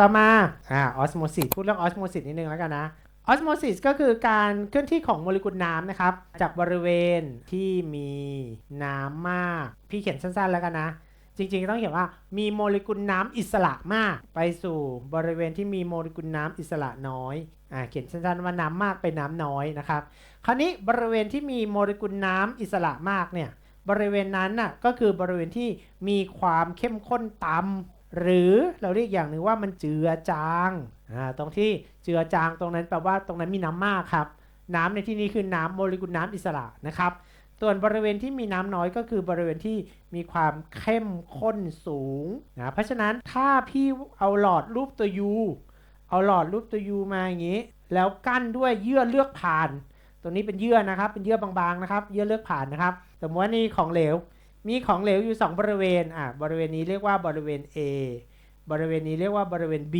ต่อมาอ่าออสโมซิสพูดเรื่องออสโมซิสนิดนึงแล้วกันนะออสโมซิสก็คือการเคลื่อนที่ของโมเลกุลน้ำนะครับ จากบริเวณที่มีน้ำมาก พี่เขียนสั้นๆแล้วกันนะ จริงๆต้องเขียนว่ามีโมเลกุลน้ำอิสระมาก ไปสู่บริเวณที่มีโมเลกุลน้ำอิสระน้อยอ่าเขียนสั้นๆว่าน้ำมากไปน้ำน้อยนะครับ คราวนี้บริเวณที่มีโมเลกุลน้ำอิสระมากเนี่ยบริเวณนั้นน่ะก็คือบริเวณที่มีความเข้มข้นต่ำ หรือเราเรียกอย่างหนึ่งว่ามันเจือจางอ่าตรงที่เจือจางตรงนั้นแปลว่าตรงนั้นมีน้ำมากครับ น้ำในที่นี้คือน้ำโมเลกุลน้ำอิสระนะครับ ส่วนบริเวณที่มีน้ำน้อยก็คือบริเวณที่มีความเข้มข้นสูงนะเพราะฉะนั้นถ้าพี่เอาหลอดรูปตัว U เอาหลอดรูปตัว U มาอย่างนี้ แล้วกั้นด้วยเยื่อเลือกผ่าน ตัวนี้เป็นเยื่อนะครับ เป็นเยื่อบางๆนะครับ เยื่อเลือกผ่านนะครับ สมมติว่านี่ของเหลว มีของเหลวอยู่ 2 บริเวณอะบริเวณนี้เรียกว่าบริเวณ A บริเวณนี้เรียกว่าบริเวณ B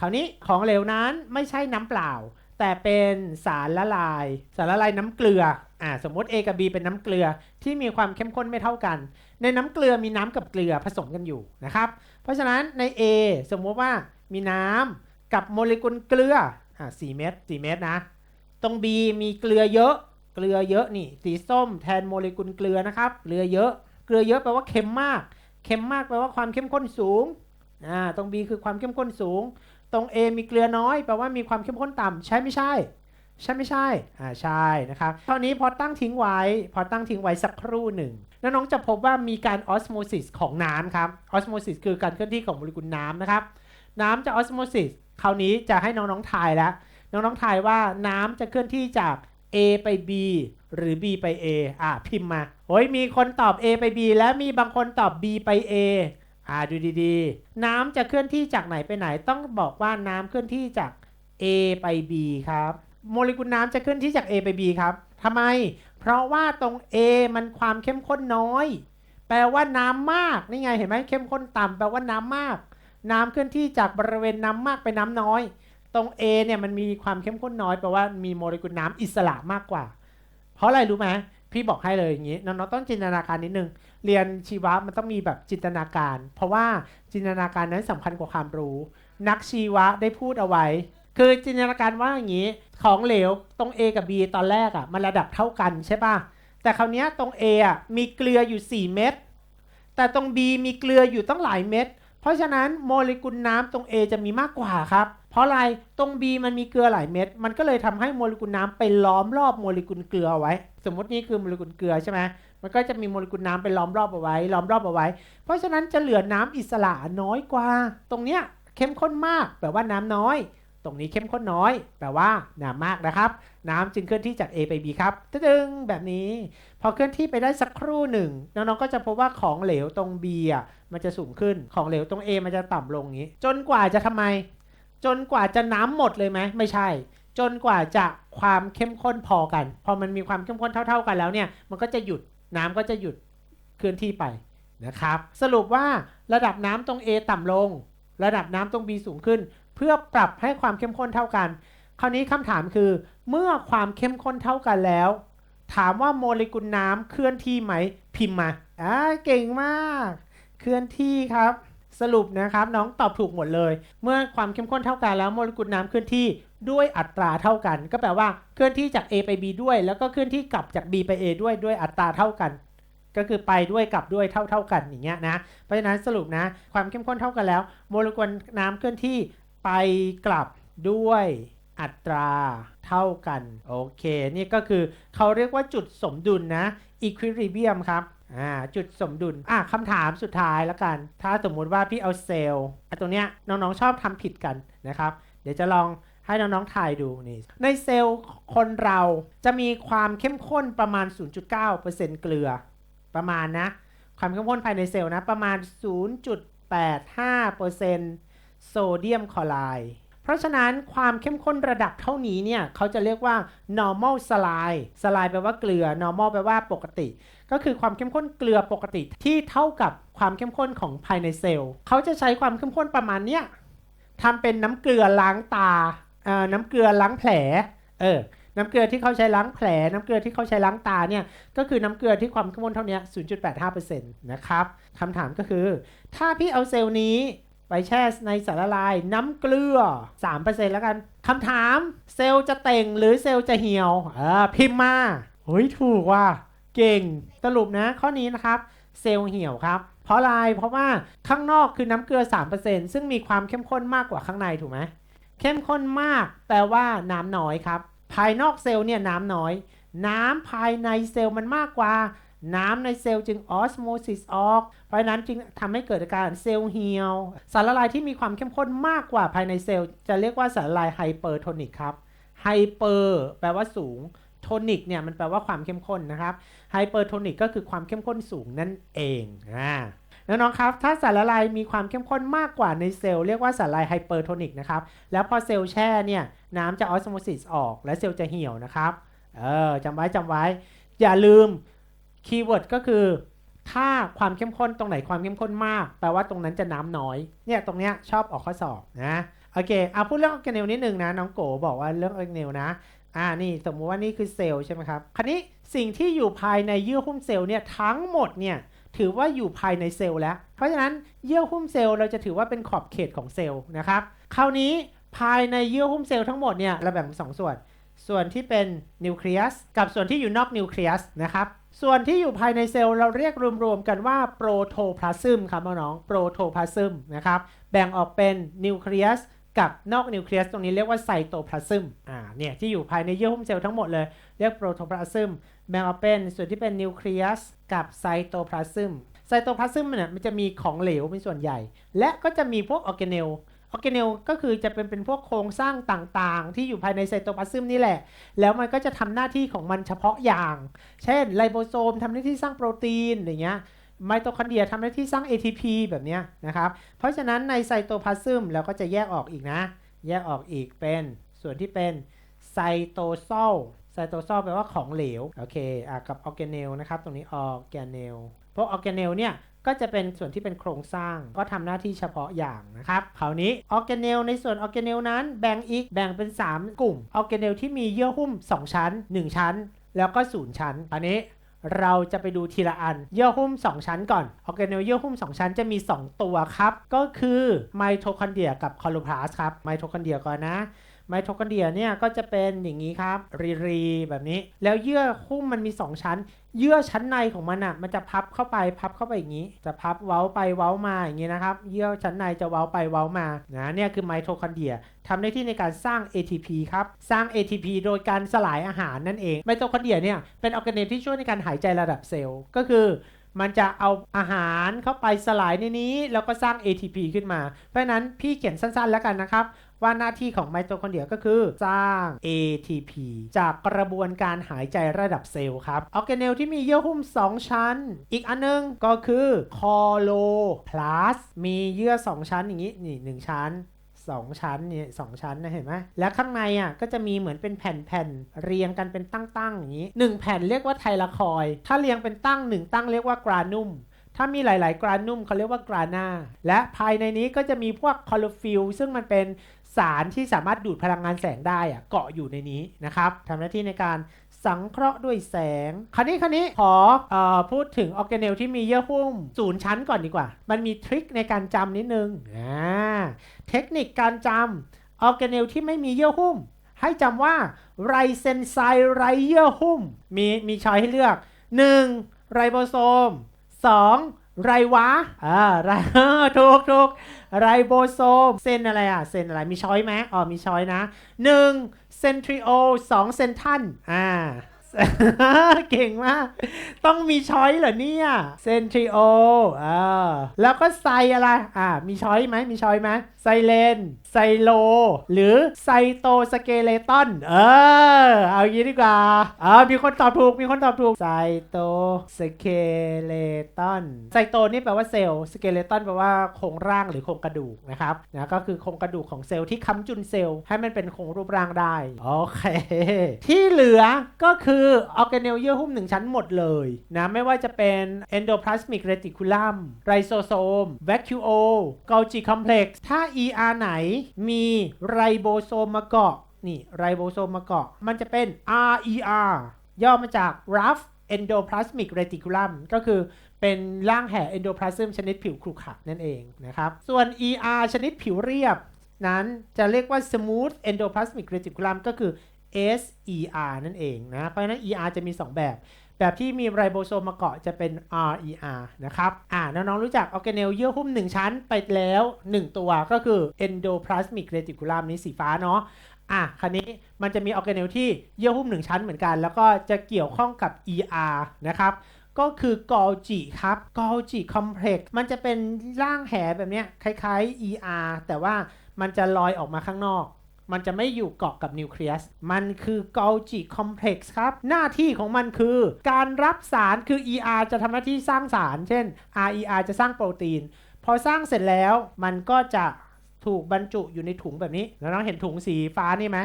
คราวนี้ของเหลวนั้นไม่ใช่น้ำเปล่า แต่เป็นสารละลาย สารละลายน้ำเกลืออ่าสมมติ A กับ B เป็นน้ำเกลือที่มีความเข้มข้นไม่เท่ากัน ในน้ำเกลือมีน้ำกับเกลือผสมกันอยู่นะครับ เพราะฉะนั้นใน A สมมติว่ามีน้ำกับโมเลกุลเกลืออ่า4เม็ด4เม็ดนะ ตรง B มีเกลือเยอะ เกลือเยอะนี่สีส้มแทนโมเลกุลเกลือนะครับ เกลือเยอะ เกลือเยอะแปลว่าเค็มมาก เค็มมากแปลว่าความเข้มข้นสูงอ่าตรง B คือความเข้มข้นสูง ตรง A มีเกลือน้อยแปลว่ามีความเข้มข้นต่ำใช่ไม่ใช่ ใช่ไม่ใช่อ่าใช่นะครับคราวนี้พอตั้งทิ้งไว้ พอตั้งทิ้งไว้สักครู่หนึ่งแล้วน้องจะพบว่ามีการออสโมซิสของน้ำครับออสโมซิสคือการเคลื่อนที่ของโมเลกุลน้ำนะครับน้ำจะออสโมซิสคราวนี้จะให้น้องๆทายแล้วน้องๆทายว่าน้ำจะเคลื่อนที่จาก A ไป B หรือ B ไป A อะพิมพ์มาโอ้ยมีคนตอบ A ไป B และมีบางคนตอบ B ไป A อ่าดูดีๆ น้ำจะเคลื่อนที่จากไหนไปไหน ต้องบอกว่าน้ำเคลื่อนที่จาก A ไป B ครับ โมเลกุลน้ำจะเคลื่อนที่จาก A ไป B ครับทำไม เพราะว่าตรง A มันความเข้มข้นน้อย แปลว่าน้ำมากนี่ไงเห็นไหมเข้มข้นต่ำแปลว่าน้ำมาก น้ำเคลื่อนที่จากบริเวณน้ำมากไปน้ำน้อย ตรง A เนี่ยมันมีความเข้มข้นน้อยแปลว่ามีโมเลกุลน้ำอิสระมากกว่า เพราะอะไรรู้ไหมพี่บอกให้เลยอย่างนี้น้องๆต้องจินตนาการนิดนึง เรียนชีวะมันต้องมีแบบจินตนาการ เพราะว่าจินตนาการนั้นสำคัญกว่าความรู้ นักชีวะได้พูดเอาไว้ คือจินตนาการว่าอย่างนี้ของเหลวตรง A กับ B ตอนแรกอะ่ะมันระดับเท่ากันใช่ป่ะแต่คราวนี้ตรง A อะมีเกลืออยู่ 4 เม็ดแต่ตรง B มีเกลืออยู่ตั้งหลายเม็ดเพราะฉะนั้นโมเลกุลน้ำตรง A จะมีมากกว่าครับ ราะอะไรตรง B มันมีเกลือหลายเม็ด มันก็เลยทำให้โมเลกุลน้ำไปล้อมรอบโมเลกุลเกลือเอาไว้ สมมตินี่คือโมเลกุลเกลือใช่ไหมมันก็จะมีโมเลกุลน้ำไปล้อมรอบเอาไว้ ล้อมรอบเอาไว้ เพราะฉะนั้นจะเหลือน้ำอิสระน้อยกว่า ตรงเนี้ยเข้มข้นมาก แปลว่าน้ำน้อย ตรงนี้เข้มข้นน้อย แปลว่าน้ำมากนะครับ น้ำจึงเคลื่อนที่จาก A ไป B ครับตึ้งแบบนี้ พอเคลื่อนที่ไปได้สักครู่หนึ่งน้องๆก็จะพบว่าของเหลวตรง B อะมันจะสูงขึ้น ของเหลวตรง A มันจะต่ำลงอย่างนี้ จนกว่าจะทำไม จนกว่าจะน้ำหมดเลยไหมไม่ใช่ จนกว่าจะความเข้มข้นพอกัน พอมันมีความเข้มข้นเท่า ๆกันแล้วเนี่ย มันก็จะหยุดน้ำก็จะหยุดเคลื่อนที่ไปนะครับ สรุปว่าระดับน้ำตรง A ต่ำลง ระดับน้ำตรง B สูงขึ้น เพื่อปรับให้ความเข้มข้นเท่ากัน คราวนี้คำถามคือ เมื่อความเข้มข้นเท่ากันแล้ว ถามว่าโมเลกุลน้ำเคลื่อนที่ไหมพิมพ์มาอ่าเก่งมาก เคลื่อนที่ครับ สรุปนะครับน้องตอบถูกหมดเลย เมื่อความเข้มข้นเท่ากันแล้วโมเลกุลน้ำเคลื่อนที่ด้วยอัตราเท่ากัน ก็แปลว่าเคลื่อนที่จาก A ไป B ด้วย แล้วก็เคลื่อนที่กลับจาก B ไป A ด้วยด้วยอัตราเท่ากัน ก็คือไปด้วยกลับด้วยเท่าเท่ากันอย่างเงี้ยนะเพราะฉะนั้นสรุปนะความเข้มข้นเท่ากันแล้ว โมเลกุลน้ำเคลื่อนที่ไปกลับด้วยอัตราเท่ากันโอเค นี่ก็คือเขาเรียกว่าจุดสมดุลนะ equilibrium ครับ อ่าจุดสมดุลอะคำถามสุดท้ายแล้วกัน ถ้าสมมุติว่าพี่เอาเซลล์อตรงเนี้ยน้องๆชอบทำผิดกันนะครับ เดี๋ยวจะลองให้น้องๆถ่ายดูนี่ในเซลล์คนเราจะมีความเข้มข้นประมาณ 0.9%เกลือประมาณนะความเข้มข้นภายในเซลล์นะประมาณ 0.85%โซเดียมคลอไรด์ เพราะฉะนั้นความเข้มข้นระดับเท่านี้เนี่ยเขาจะเรียกว่า normal slide slide แปลว่าเกลือ normal แปลว่าปกติ ก็คือความเข้มข้นเกลือปกติที่เท่ากับความเข้มข้นของภายในเซลล์เขาจะใช้ความเข้มข้นประมาณเนี้ยทำเป็นน้ำเกลือล้างตาเอ่อน้ำเกลือล้างแผลเออน้ำเกลือที่เขาใช้ล้างแผล น้ำเกลือที่เขาใช้ล้างตาเนี่ย ก็คือน้ำเกลือที่ความเข้มข้นเท่านี้ 0.85%นะครับ คำถามก็คือ ถ้าพี่เอาเซลล์นี้ ไปแช่ในสารละลายน้ำเกลือ 3%แล้วกันคำถามเซลล์จะเต่งหรือเซลล์จะเหี่ยวเออพิมพ์มาเฮ้ยถูกว่ะเก่งสรุปนะข้อนี้นะครับ เซลล์เหี่ยวครับ เพราะอะไรเพราะว่าข้างนอกคือน้ำเกลือ 3%ซึ่งมีความเข้มข้นมากกว่าข้างในถูกไหมเข้มข้นมาก แปลว่าน้ำน้อยครับ ภายนอกเซลล์เนี่ยน้ำน้อย น้ำภายในเซลล์มันมากกว่า น้ำในเซลล์จึงออสโมซิสออก เพราะนั้นจึงทำให้เกิดอาการเซลล์เหี่ยว สารละลายที่มีความเข้มข้นมากกว่าภายในเซลล์ จะเรียกว่าสารละลายไฮเปอร์โทนิกครับ ไฮเปอร์แปลว่าสูง โทนิกเนี่ยมันแปลว่าความเข้มข้นนะครับ ไฮเปอร์โทนิกก็คือความเข้มข้นสูงนั่นเองอ่าน้องๆครับ ถ้าสารละลายมีความเข้มข้นมากกว่าในเซลล์เรียกว่าสารละลายไฮเปอร์โทนิกนะครับ แล้วพอเซลล์แช่เนี่ยน้ำจะออสโมซิสออก และเซลล์จะเหี่ยวนะครับ เออจำไว้จำไว้ อย่าลืม คีย์เวิร์ดก็คือ ถ้าความเข้มข้นตรงไหนความเข้มข้นมาก แปลว่าตรงนั้นจะน้ำน้อย เนี่ยตรงเนี้ยชอบออกข้อสอบนะโอเคเอาพูดเรื่องออร์แกเนลนิดนึงนะน้องโกบอกว่าเรื่องออร์แกเนลนะอ่านี่สมมุติว่านี่คือเซลล์ใช่ไหมครับคราวนี้สิ่งที่อยู่ภายในเยื่อหุ้มเซลล์เนี่ยทั้งหมดเนี่ยถือว่าอยู่ภายในเซลล์แล้ว เพราะฉะนั้นเยื่อหุ้มเซลล์เราจะถือว่าเป็นขอบเขตของเซลล์นะครับ คราวนี้ภายในเยื่อหุ้มเซลล์ทั้งหมดเนี่ยเราแบ่งเป็นสองส่วน ส่วนที่เป็นนิวเคลียสกับส่วนที่อยู่นอกนิวเคลียสนะครับส่วนที่อยู่ภายในเซลล์เราเรียกรวมๆกันว่าโปรโทพลาซึมครับน้องโปรโทพลาซึมนะครับแบ่งออกเป็นนิวเคลียสกับนอกนิวเคลียสตรงนี้เรียกว่าไซโตพลาซึมอ่าเนี่ยที่อยู่ภายในเยื่อหุ้มเซลล์ทั้งหมดเลยเรียกโปรโทพลาซึมแบ่งออกเป็นส่วนที่เป็นนิวเคลียสกับไซโตพลาซึมไซโตพลาซึมเนี่ยมันจะมีของเหลวเป็นส่วนใหญ่ และก็จะมีพวกออร์แกเนล ออร์แกเนลก็คือจะเป็นเป็นพวกโครงสร้างต่างๆ ที่อยู่ภายในไซโตพลาซึมนี่แหละ แล้วมันก็จะทำหน้าที่ของมันเฉพาะอย่าง เช่นไลโบโซมทำหน้าที่สร้างโปรตีนอย่างเงี้ยไมโตคอนเดรียทำหน้าที่สร้าง ATP แบบเนี้ยนะครับ เพราะฉะนั้นในไซโตพลาซึมเราก็จะแยกออกอีกนะ แยกออกอีกเป็นส่วนที่เป็นไซโตโซล ไซโตโซลแปลว่าของเหลว โอเคอะกับออร์แกเนลนะครับ ตรงนี้ออร์แกเนลพวกออร์แกเนลเนี่ยก็จะเป็นส่วนที่เป็นโครงสร้าง ก็ทำหน้าที่เฉพาะอย่างนะครับคราวนี้ออร์แกเนลในส่วนออร์แกเนลนั้นแบ่งอีกแบ่งเป็น 3 กลุ่มออร์แกเนลที่มีเยื่อหุ้ม 2 ชั้น 1 ชั้น แล้วก็ 0 ชั้น อันนี้เราจะไปดูทีละอัน เยื่อหุ้ม 2 ชั้นก่อนออร์แกเนลเยื่อหุ้ม 2 ชั้นจะมี 2 ตัวครับ ก็คือไมโทคอนเดรียกับคลอโรพลาสครับไมโทคอนเดรียก่อนนะ ไมโทคอนเดรียเนี่ยก็จะเป็นอย่างนี้ครับ รีรีแบบนี้ แล้วเยื่อหุ้มมันมี 2 ชั้น เยื่อชั้นในของมันอะมันจะพับเข้าไปพับเข้าไปอย่างนี้ จะพับเว้าไปเว้ามาอย่างนี้นะครับ เยื่อชั้นในจะเว้าไปเว้ามานะเนี่ยคือไมโทคอนเดรียทำหน้าที่ในการสร้าง ATP ครับ สร้าง ATP โดยการสลายอาหารนั่นเอง ไมโทคอนเดรียเนี่ยเป็นออร์แกเนลที่ช่วยในการหายใจระดับเซลล์ ก็คือมันจะเอาอาหารเข้าไปสลายในนี้ แล้วก็สร้าง ATP ขึ้นมา เพราะฉะนั้นพี่เขียนสั้นๆแล้วกันนะครับ ว่าหน้าที่ของไมโทคอนเดรียก็คือสร้าง ATP จากกระบวนการหายใจระดับเซลล์ครับออร์แกเนลที่มีเยื่อหุ้ม 2 ชั้น อีกอันนึงก็คือคอโลพลาสมีเยื่อ 2 ชั้นอย่างนี้นี่1ชั้น2 ชั้นเนี่ยสองชั้นนะเห็นไหมแล้วข้างในอะก็จะมีเหมือนเป็นแผ่นๆเรียงกันเป็นตั้งๆอย่างนี้ 1 แผ่นเรียกว่าไทลาคอย ถ้าเรียงเป็นตั้ง 1 ตั้งเรียกว่ากรานุ่ม ถ้ามีหลาย ๆ กรานุ่มเขาเรียกว่ากรานาและภายในนี้ก็จะมีพวกคอโรฟิลซึ่งมันเป็น สารที่สามารถดูดพลังงานแสงได้อะเกาะอยู่ในนี้นะครับทำหน้าที่ในการสังเคราะห์ด้วยแสง คราวนี้คราวนี้ขออพูดถึงออร์แกเนลที่มีเยื่อหุ้มศูนย์ชั้นก่อนดีกว่า มันมีทริคในการจำนิดนึงเทคนิคการจำออร์แกเนลที่ไม่มีเยื่อหุ้ม ให้จำว่าไรเซนไซไรเยื่อหุ้ม มีมีช้อยให้เลือก 1. ไรโบโซม 2. ไรวะอ่าไรถูกถูกไรโบโซมเซนอะไรอะเซนอะไร มีช้อยไหมอ๋อ มีช้อยนะ 1. เซนทริโอ2เซนทันอ่า เก่งมาก ต้องมีช้อยเหรอเนี่ยเซนทริโออ่าแล้วก็ไซอะไร อ่า มีช้อยไหมมีช้อยไหมไซเลน ไซโล หรือไซโตสเกเลตันเออ เอาอย่างนี้ดีกว่าอ่ามีคนตอบถูก มีคนตอบถูก ไซโตสเกเลตันไซโตนี่แปลว่าเซลล์ สเกเลตันแปลว่าโครงร่างหรือโครงกระดูกนะครับ นะ ก็คือโครงกระดูกของเซลล์ที่ค้ำจุนเซลล์ให้มันเป็นโครงรูปร่างได้ โอเค ที่เหลือก็คือออร์แกเนลเยื่อหุ้มหนึ่งชั้นหมดเลยนะไม่ว่าจะเป็น endoplasmic reticulum rhizosome vacuole Golgi complex ถ้า ER ไหนมีไรโบโซมมาเกาะนี่ไรโบโซมมาเกาะมันจะเป็น RER ย่อมาจาก rough endoplasmic reticulum ก็คือเป็นร่างแห่เอนโดพลาซึมชนิดผิวขรุขระนั่นเองนะครับ ส่วน ER ชนิดผิวเรียบ นั้นจะเรียกว่า smooth endoplasmic reticulum ก็คือ SER นั่นเองนะ เพราะฉะนั้น ER จะมี 2 แบบ แบบที่มีไรโบโซมมาเกาะจะเป็น RER นะครับ อ่าน้องๆรู้จักออร์แกเนลเยื่อหุ้ม 1 ชั้นไปแล้ว 1 ตัวก็คือ endoplasmic reticulum นี้สีฟ้าเนาะอะคันนี้มันจะมีออร์แกเนลที่เยื่อหุ้ม 1 ชั้นเหมือนกัน แล้วก็จะเกี่ยวข้องกับ ER นะครับก็คือกอลจิครับกอลจิคอมเพล็กซ์มันจะเป็นร่างแหแบบเนี้ยคล้ายๆ ER แต่ว่ามันจะลอยออกมาข้างนอก มันจะไม่อยู่เกาะกับนิวเคลียส มันคือกอลจิคอมเพล็กซ์ครับ หน้าที่ของมันคือการรับสารคือ ER จะทำหน้าที่สร้างสาร เช่น RER จะสร้างโปรตีน พอสร้างเสร็จแล้วมันก็จะถูกบรรจุอยู่ในถุงแบบนี้ แล้วน้องเห็นถุงสีฟ้านี่ไหม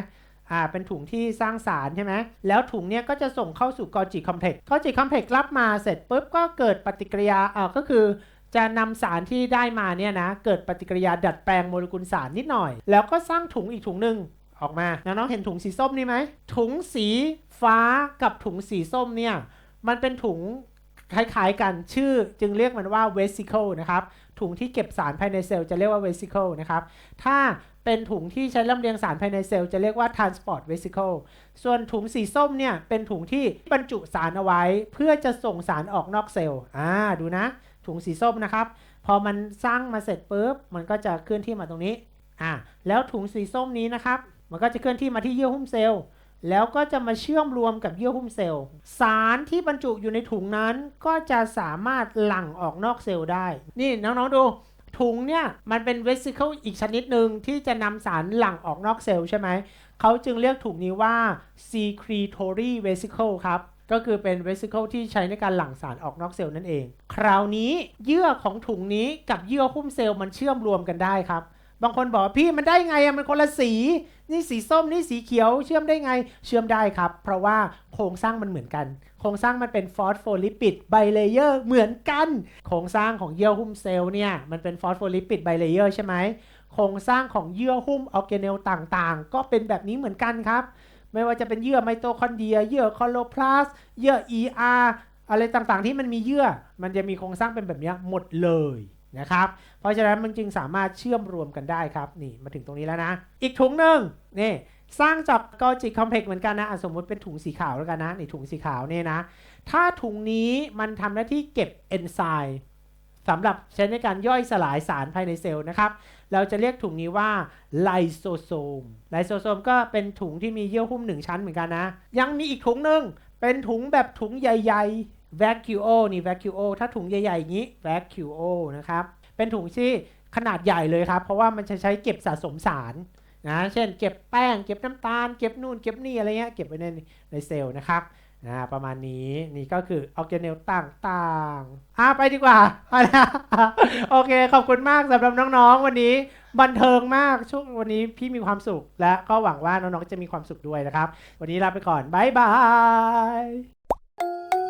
อ่า เป็นถุงที่สร้างสารใช่ไหม แล้วถุงเนี้ยก็จะส่งเข้าสู่กอจิคอมเพล็กซ์ กอจิคอมเพล็กซ์รับมาเสร็จปุ๊บก็เกิดปฏิกิริยาอ่าก็คือ จะนำสารที่ได้มาเนี่ยนะเกิดปฏิกิริยาดัดแปลงโมเลกุลสารนิดหน่อย แล้วก็สร้างถุงอีกถุงหนึ่งออกมาน้องเห็นถุงสีส้มนี่ไหมถุงสีฟ้ากับถุงสีส้มเนี่ยมันเป็นถุงคล้าย ๆ กันชื่อจึงเรียกมันว่า vesicle นะครับถุงที่เก็บสารภายในเซลล์จะเรียกว่า vesicle นะครับถ้าเป็นถุงที่ใช้ลำเลียงสารภายในเซลล์จะเรียกว่า transport vesicle ส่วนถุงสีส้มเนี่ยเป็นถุงที่บรรจุสารเอาไว้ เพื่อจะส่งสารออกนอกเซลล์อ่าดูนะ ถุงสีส้มนะครับ พอมันสร้างมาเสร็จปุ๊บมันก็จะเคลื่อนที่มาตรงนี้อ่าแล้วถุงสีส้มนี้นะครับ มันก็จะเคลื่อนที่มาที่เยื่อหุ้มเซลล์แล้วก็จะมาเชื่อมรวมกับเยื่อหุ้มเซลล์ สารที่บรรจุอยู่ในถุงนั้นก็จะสามารถหลั่งออกนอกเซลล์ได้ นี่น้องๆดูถุงเนี่ยมันเป็นเวสิเคิลอีกชนิดหนึ่งที่จะนำสารหลั่งออกนอกเซลล์ใช่ไหม เขาจึงเรียกถุงนี้ว่า secretory vesicle ครับ ก็คือเป็น vesicle ที่ใช้ในการหลั่งสารออกนอกเซลล์นั่นเอง คราวนี้เยื่อของถุงนี้กับเยื่อหุ้มเซลล์มันเชื่อมรวมกันได้ครับบางคนบอกพี่มันได้ไงอะมันคนละสี นี่สีส้มนี่สีเขียวเชื่อมได้ไงเชื่อมได้ครับ เพราะว่าโครงสร้างมันเหมือนกัน โครงสร้างมันเป็นฟอสโฟลิปิดไบเลเยอร์เหมือนกัน โครงสร้างของเยื่อหุ้มเซลล์เนี่ยมันเป็นฟอสโฟลิปิดไบเลเยอร์ใช่ไหมโครงสร้างของเยื่อหุ้มออร์แกเนลต่างๆ ก็เป็นแบบนี้เหมือนกันครับ ไม่ว่าจะเป็นเยื่อไมโตคอนเดรีย เยื่อคอโลพลาสต์เยื่อ ER อะไรต่างๆที่มันมีเยื่อ มันจะมีโครงสร้างเป็นแบบนี้หมดเลยนะครับ เพราะฉะนั้นมันจึงสามารถเชื่อมรวมกันได้ครับ นี่มาถึงตรงนี้แล้วนะ อีกถุงหนึ่งนี่สร้างจากกอจิคอมเพล็กซ์เหมือนกันนะอะสมมติเป็นถุงสีขาวแล้วกันนะนี่ถุงสีขาวเนี่ยนะ ถ้าถุงนี้มันทำหน้าที่เก็บเอนไซม์สำหรับใช้ในการย่อยสลายสารภายในเซลล์นะครับ เราจะเรียกถุงนี้ว่าไลโซโซม ไลโซโซมก็เป็นถุงที่มีเยื่อหุ้มหนึ่งชั้นเหมือนกันนะ ยังมีอีกถุงหนึ่งเป็นถุงแบบถุงใหญ่ๆ vacuo นี่ vacuo ถ้าถุงใหญ่ๆ อย่างนี้ vacuo นะครับ เป็นถุงที่ขนาดใหญ่เลยครับ เพราะว่ามันจะใช้เก็บสะสมสารนะ เช่น เก็บแป้ง เก็บน้ำตาล เก็บนู่น เก็บนี่อะไรเงี้ย เก็บไว้ในในเซลล์นะครับ นะประมาณนี้นี่ก็คือออร์แกเนลต่างๆอะไปดีกว่าไปนะโอเค ขอบคุณมากสำหรับน้องๆ วันนี้บันเทิงมากช่วงวันนี้พี่มีความสุข และก็หวังว่าน้องๆจะมีความสุขด้วยนะครับ วันนี้ลาไปก่อน บ๊ายบาย